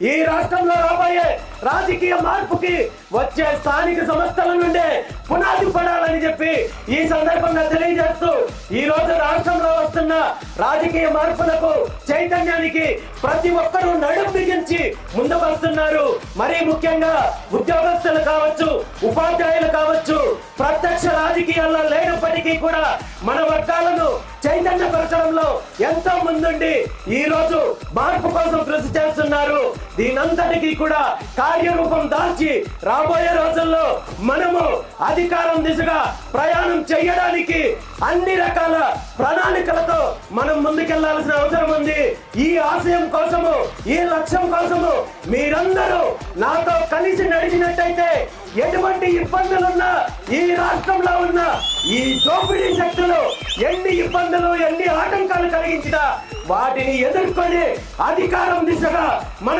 ఈ రాష్ట్రంలో రాబోయే రాజకీయ మార్పుకి వచ్చే స్థానిక సంస్థల నుండే పునాది పడాలని చెప్పి ఈ సందర్భంగా తెలియజేస్తూ ఈ రోజు రాష్ట్రంలో వస్తున్న రాజకీయ మార్పులకు చైతన్యానికి ప్రతి ఒక్కరూ నడుం బిగించి ముందుకు వస్తున్నారు. మరీ ముఖ్యంగా ఉద్యోగస్తులు కావచ్చు ఉపాధ్యాయులు కావచ్చు ప్రత్యక్ష రాజకీయాల్లో లేనప్పటికీ కూడా మన వర్గాలను చైతన్యపరచడంలో ఎంతో ముందుండి ఈ రోజు మార్పు కోసం కృషి చేస్తున్నారు. దీనంతటికీ కూడా కార్యరూపం దాల్చి రాబోయే రోజుల్లో మనము అధికారం దిశగా ప్రయాణం చేయడానికి అన్ని రకాల ప్రణాళికలతో మనం ముందుకెళ్ళాల్సిన అవసరం ఉంది. ఈ ఆశయం కోసము ఈ లక్ష్యం కోసము మీరందరూ నాతో కలిసి నడిచినట్టయితే ఎటువంటి ఇబ్బందులున్నా ఈ రాష్ట్రంలో ఉన్న ఈ దోపిడీ శక్తులు ఎన్ని ఇబ్బందులు ఎన్ని ఆటంకాలు కలిగించినా వాటిని ఎదుర్కొని అధికారం దిశగా మన